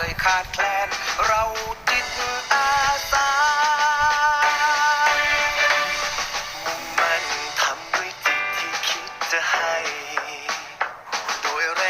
คยขาดแคลน เราจิตอาสามุ่งมันทำด้วยจิตที่คิดจะให้ โดยแร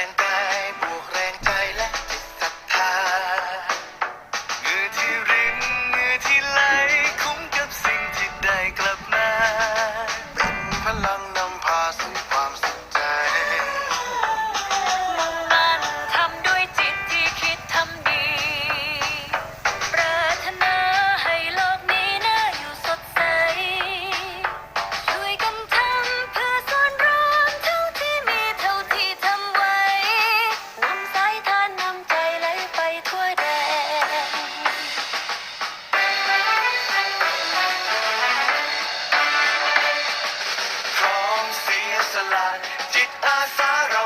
ลาจิตอาสาเรา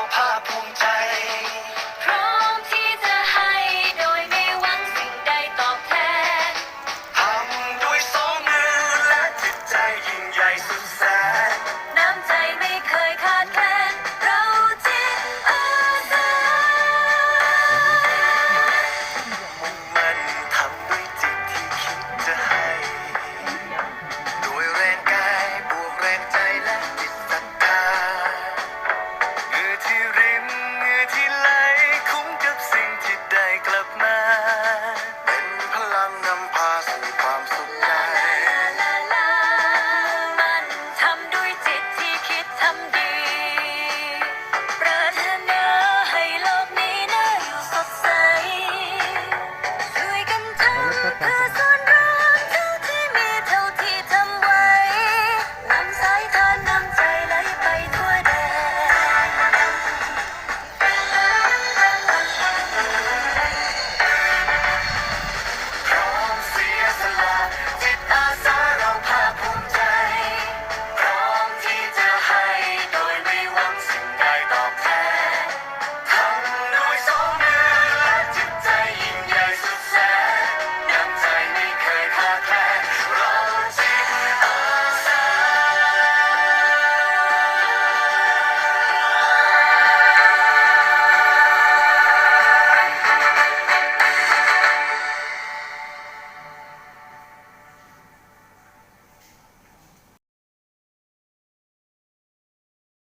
Ah, ah, ah, ah,